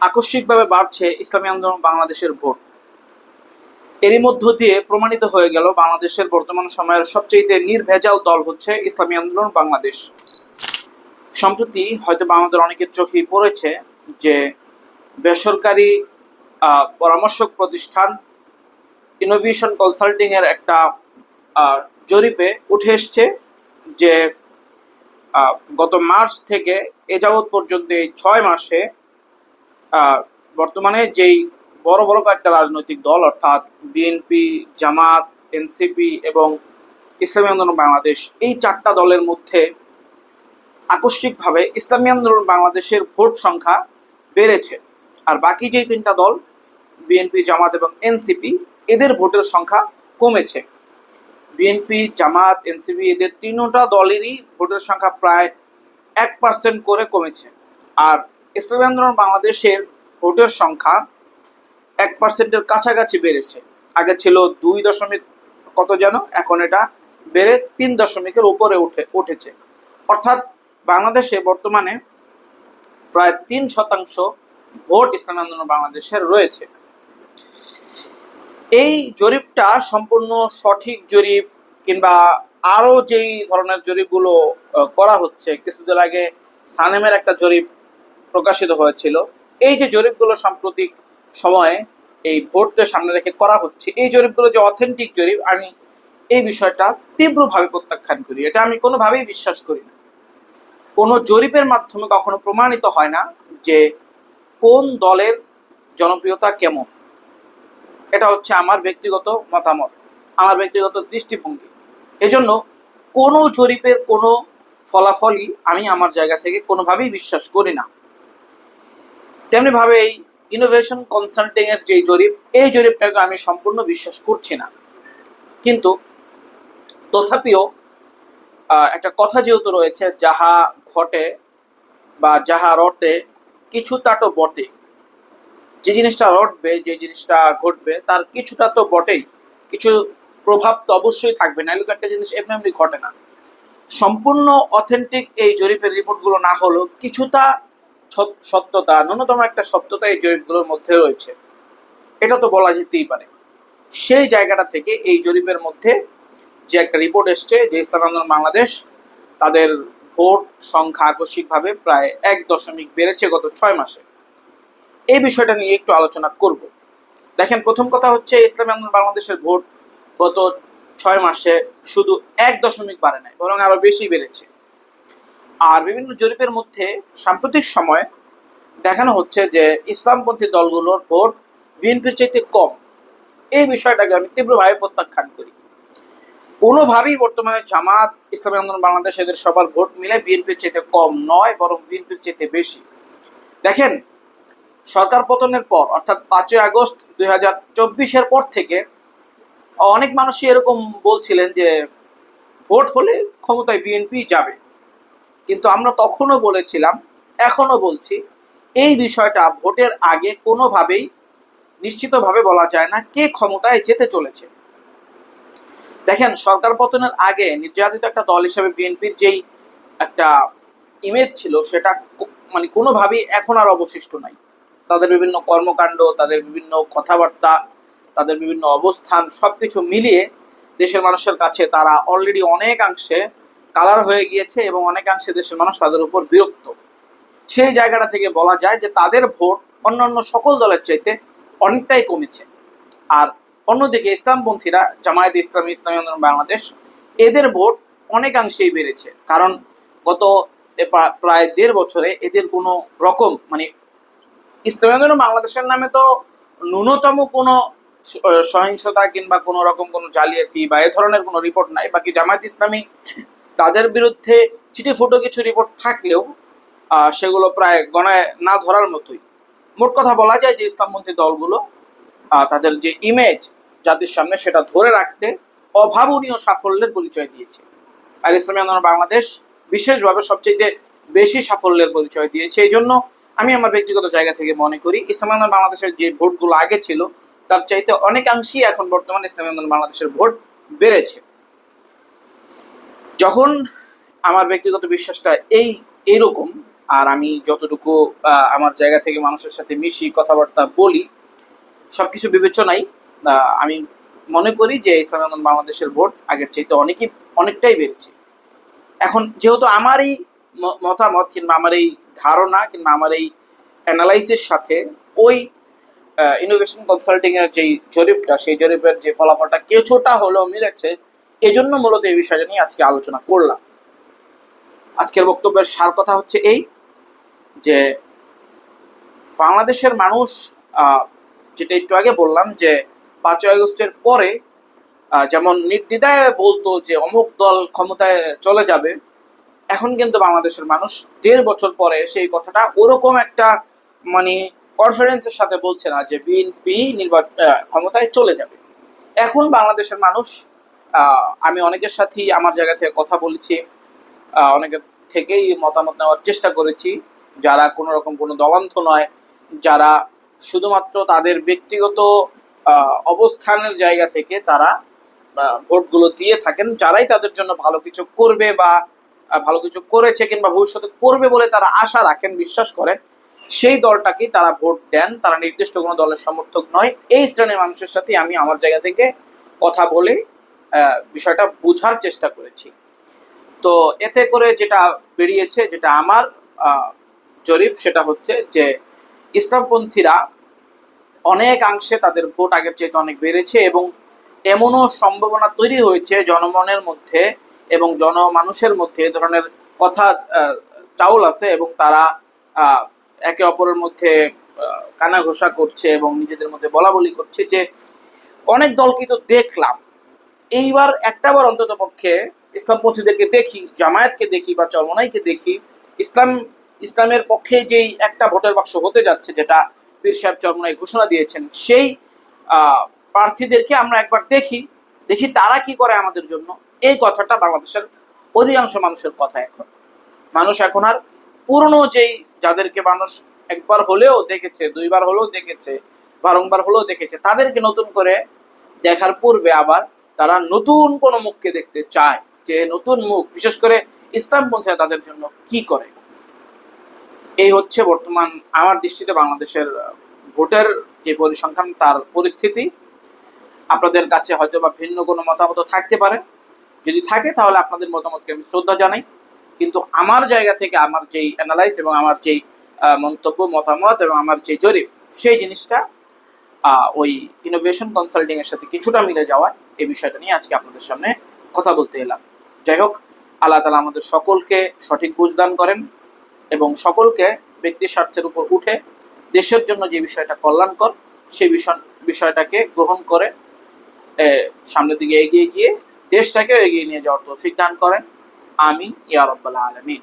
আকস্মিকভাবে বাড়ছে ইসলামী আন্দোলন বাংলাদেশের ভোট। এরই মধ্য দিয়ে প্রমাণিত হয়ে গেল, বাংলাদেশের বর্তমান সময়ের সবচেয়ে নির্ভেজাল দল হচ্ছে ইসলামী আন্দোলন বাংলাদেশ। সম্প্রতি হয়তো আমাদের অনেকের চোখেই পড়েছে যে বেসরকারি পরামর্শক প্রতিষ্ঠান ইনোভেশন কনসাল্টিং এর একটা জরিপে উঠে এসছে যে গত মার্চ থেকে এ যাবৎ পর্যন্ত এই ছয় মাসে বর্তমানে যেই বড় বড় কয়েকটা রাজনৈতিক দল, অর্থাৎ বিএনপি, জামাত, এনসিপি এবং ইসলামী আন্দোলন বাংলাদেশ, এই চারটা দলের মধ্যে আকস্মিকভাবে ইসলামী আন্দোলন বাংলাদেশের ভোট সংখ্যা বেড়েছে। আর বাকি যেই তিনটা দল, বিএনপি, জামাত এবং এনসিপি, এদের ভোটের সংখ্যা কমেছে। বিএনপি, জামাত, এনসিপি, এদের তিনটা দলেরই ভোটের সংখ্যা প্রায় এক পার্সেন্ট করে কমেছে। আর ইসলামী আন্দোলন বাংলাদেশের ভোটের সংখ্যা এক পার্সেন্টের কাছাকাছি বেড়েছে। আগে ছিল দুই দশমিক কত যেন, এখন এটা বেড়ে তিন দশমিকের উপরে উঠে, উঠেছে। অর্থাৎ বাংলাদেশে বর্তমানে প্রায় তিন শতাংশ ভোট ইসলামী আন্দোলন বাংলাদেশের রয়েছে। এই জরিপটা সম্পূর্ণ সঠিক জরিপ কিংবা আরও যেই ধরনের জরিপগুলো করা হচ্ছে, কিছুদিন আগে সানেমের একটা জরিপ প্রকাশিত হয়েছিল। এই যে জরিপগুলো সাম্প্রতিক সময়ে এই ভোটকে সামনে রেখে করা হচ্ছে, এই জরিপগুলো যে অথেন্টিক জরিপ, আমি এই বিষয়টা তীব্রভাবে প্রত্যাখ্যান করি। এটা আমি কোনোভাবেই বিশ্বাস করি না। কোনো জরিপের মাধ্যমে কখনো প্রমাণিত হয় না যে কোন দলের জনপ্রিয়তা কেমন। এটা হচ্ছে আমার ব্যক্তিগত মতামত, আমার ব্যক্তিগত দৃষ্টিভঙ্গি। এজন্য কোনো জরিপের কোনো ফলাফলই আমি আমার জায়গা থেকে কোনোভাবেই বিশ্বাস করি না। তেমনি ভাবে এই ইনোভেশন কনসাল্টিং এর যে জরিপ, এই জরিপটাকে আমি সম্পূর্ণ বিশ্বাস করছি না। কিন্তু তথাপিও একটা কথা যেহেতু রয়েছে, যাহা ঘটে বা যাহা রটে কিছুটা তো বটে যে জিনিসটা রটবে, যে জিনিসটা ঘটবে, তার কিছুটা তো বটেই। কিছু প্রভাব তো অবশ্যই থাকবে তো একটা জিনিস এমনি এমনি ঘটে না। সম্পূর্ণ অথেন্টিক এই জরিপের রিপোর্টগুলো না হলেও কিছুটা সত্যতা, ন্যূনতম একটা সত্যতা এই জরিপগুলোর মধ্যে রয়েছে। এটা তো বলা যেতেই পারে। সেই জায়গাটা থেকে এই জরিপের মধ্যে যে একটা রিপোর্ট এসছে যে ইসলাম আন্দোলন বাংলাদেশ, তাদের ভোট সংখ্যা আকস্মিকভাবে প্রায় এক দশমিক বেড়েছে গত ছয় মাসে। এই বিষয়টা নিয়ে একটু আলোচনা করব। দেখেন, প্রথম কথা হচ্ছে, ইসলামী আন্দোলন বাংলাদেশের ভোট গত ছয় মাসে শুধু এক দশমিক বাড়ে নাই, বরং আরও বেশি বেড়েছে। আর বিভিন্ন জরিপের মধ্যে সাম্প্রতিক সময়ে দেখানো হচ্ছে যে ইসলামপন্থী দলগুলোর ভোট বিএনপির চাইতে কম। এই বিষয়টাকে আমি তীব্রভাবে প্রত্যাখ্যান করি। কোনোভাবেই বর্তমানে জামাত, ইসলামী আন্দোলন, বাংলাদেশ এদের সবার ভোট মিলে বিএনপির চাইতে কম নয়, বরং বিএনপির চাইতে বেশি। দেখেন, সরকার পতনের পর, অর্থাৎ পাঁচই আগস্ট দুই হাজার চব্বিশের পর থেকে অনেক মানুষই এরকম বলছিলেন যে ভোট হলে ক্ষমতায় বিএনপি যাবে। কিন্তু আমরা তখনও বলেছিলাম এখনও বলছি, এই বিষয়টা ভোটের আগে কোনোভাবেই নিশ্চিতভাবে বলা যায় না কে ক্ষমতায় যেতে চলেছে। দেখেন, সরকার পতনের আগে নির্যাতিত একটা দল হিসেবে বিএনপির যেই একটা ইমেজ ছিল, সেটা মানে কোনোভাবেই এখন আর অবশিষ্ট নাই। তাদের বিভিন্ন কর্মকাণ্ড, তাদের বিভিন্ন কথাবার্তা, তাদের বিভিন্ন অবস্থান, সবকিছু মিলিয়ে দেশের মানুষের কাছে তারা অলরেডি অনেকাংশে কালার হয়ে গিয়েছে এবং অনেকাংশে দেশের মানুষ তাদের উপর বিরক্ত। সেই জায়গাটা থেকে বলা যায় যে তাদের ভোট অন্যান্য সকল দলের চাইতে অনেকটাই কমেছে। আর অন্যদিকে ইসলামপন্থীরা, জামায়াত ইসলামী ইসলামী আন্দোলন, বাংলাদেশ, এদের ভোট অনেকাংশেই বেড়েছে। কারণ গত প্রায় দেড় বছরে এদের কোনো রকম মানে ইসলামী আন্দোলন বাংলাদেশের নামে তো ন্যূনতম কোনো সহিংসতা কিংবা কোনো রকম কোনো জালিয়াতি বা এ ধরনের কোনো রিপোর্ট নাই। বাকি জামায়াত ইসলামী তাদের বিরুদ্ধে চিঠি ফুটো কিছু রিপোর্ট থাকলেও সেগুলো প্রায় গণায় না ধরার মতোই। মোট কথা বলা যায় যে ইসলামপন্থী দলগুলো তাদের যে ইমেজ জাতির সামনে সেটা ধরে রাখতে অভাবনীয় সাফল্যের পরিচয় দিয়েছে। আর ইসলামী আন্দোলন বাংলাদেশ বিশেষভাবে সবচেয়ে বেশি সাফল্যের পরিচয় দিয়েছে। এই জন্য আমি আমার ব্যক্তিগত জায়গা থেকে মনে করি, ইসলামী আন্দোলন বাংলাদেশের যে ভোটগুলো আগে ছিল, তার চাইতে অনেকাংশেই এখন বর্তমানে ইসলামী আন্দোলন বাংলাদেশের ভোট বেড়েছে। যখন আমার ব্যক্তিগত বিশ্বাসটা এই, এইরকম, আর আমি যতটুকু আমার জায়গা থেকে মানুষের সাথে মিশি, কথাবার্তা বলি, সবকিছু বিবেচনায় আমি মনে করি যে ইসলামী আন্দোলন বাংলাদেশের ভোট আগের চাইতে অনেকই, অনেকটাই বেড়েছে। এখন যেহেতু আমার এই মতামত কিংবা আমার এই ধারণা কিংবা আমার এই অ্যানালাইসিস সাথে ওই ইনোভেশন কনসাল্টিং এর যে জরিপটা, সেই জরিপের যে ফলাফলটা কিছুটা হলেও মিলেছে এই জন্য মূলত এই বিষয়টা নিয়ে আজকে আলোচনা করলাম। আজকের বক্তব্যের সার কথা হচ্ছে এই যে বাংলাদেশের মানুষ যেটা একটু আগে বললাম যে পাঁচই আগস্টের পরে যেমন নির্দ্বিধায় বলতো যে অমুক দল ক্ষমতায় চলে যাবে, এখন কিন্তু বাংলাদেশের মানুষ দেড় বছর পরে সেই কথাটা ওরকম একটা মানে কনফিডেন্সের সাথে বলছে না যে বিএনপি নির্বাচন ক্ষমতায় চলে যাবে। এখন বাংলাদেশের মানুষ আমি অনেকের সাথেই আমার জায়গা থেকে কথা বলেছি অনেকের থেকেই মতামত নেওয়ার চেষ্টা করেছি। যারা কোনো রকম কোনো দলান্ত নয়, যারা শুধুমাত্র তাদের ব্যক্তিগত অবস্থানের জায়গা থেকে তারা ভোটগুলো দিয়ে থাকেন, যারাই তাদের জন্য ভালো কিছু করবে বা ভালো কিছু করেছে কিংবা ভবিষ্যতে করবে বলে তারা আশা রাখেন, বিশ্বাস করেন, সেই দলটাকেই তারা ভোট দেন। তারা নির্দিষ্ট কোনো দলের সমর্থক নয়। এই শ্রেণির মানুষের সাথে আমি আমার জায়গা থেকে কথা বলে। বিষয়টা বোঝার চেষ্টা করেছি। তো এতে করে যেটা বেরিয়েছে, যেটা আমার জরিপ, সেটা হচ্ছে যে ইসলামপন্থীরা অনেকাংশে তাদের ভোট আগের চেয়ে অনেক বেড়েছে এবং এমনও সম্ভাবনা তৈরি হয়েছে জনমনের মধ্যে এবং জনমানুষের মধ্যে এ ধরনের কথা চাউল আছে এবং তারা একে অপরের মধ্যে কানাঘোষা করছে এবং নিজেদের মধ্যে বলা বলি করছে যে অনেক দলকে তো দেখলাম। এইবার একটাবার অন্তত পক্ষে ইসলামপন্থীদেরকে দেখি, জামায়াতকে দেখি বা চরমনাইকে দেখি, ইসলাম, ইসলামের পক্ষে যেই একটা ভোটের বাক্স হতে যাচ্ছে, যেটা পীর সাহেব চরমনাই ঘোষণা দিয়েছেন, সেই প্রার্থীদেরকে আমরা একবার দেখি দেখি তারা কি করে আমাদের জন্য। এই কথাটা বাংলাদেশের অধিকাংশ মানুষের কথা এখন। মানুষ এখন আর পুরনো যেই যাদেরকে মানুষ একবার হলেও দেখেছে, দুইবার হলেও দেখেছে, বারংবার হলেও দেখেছে, তাদেরকে নতুন করে দেখার পূর্বে আবার তারা নতুন কোন মুখকে দেখতে চায় যে নতুন মুখ, বিশেষ করে ইসলাম ইসলামপন্থীরা তাদের জন্য কি করে? এই হচ্ছে বর্তমান আমার দৃষ্টিতে বাংলাদেশের ভোটের যে পরিসংখ্যান, তার পরিস্থিতি। আপনাদের কাছে হয়তো বা ভিন্ন কোনো মতামত থাকতে পারে। যদি থাকে, তাহলে আপনাদের মতামতকে আমি শ্রদ্ধা জানাই। কিন্তু আমার জায়গা থেকে আমার যেই অ্যানালাইজ এবং আমার যেই মন্তব্য, মতামত এবং আমার যে জরিপ, সেই জিনিসটা ওই ইনোভেশন কনসাল্টিং এর সাথে কিছুটা মিলে যাওয়ার এই বিষয়টা নিয়ে আজকে আপনাদের সামনে কথা বলতে এলাম। যাই হোক, আল্লাহ তালা আমাদের সকলকে সঠিক বুঝদান করেন এবং সকলকে ব্যক্তি স্বার্থের উপর উঠে দেশের জন্য যে বিষয়টা কল্যাণকর, সেই বিষয়, বিষয়টাকে গ্রহণ করে সামনের দিকে এগিয়ে গিয়ে দেশটাকে এগিয়ে নিয়ে যাওয়ার তৌফিক দান করেন। আমি ইয়া রব্বাল আলামিন।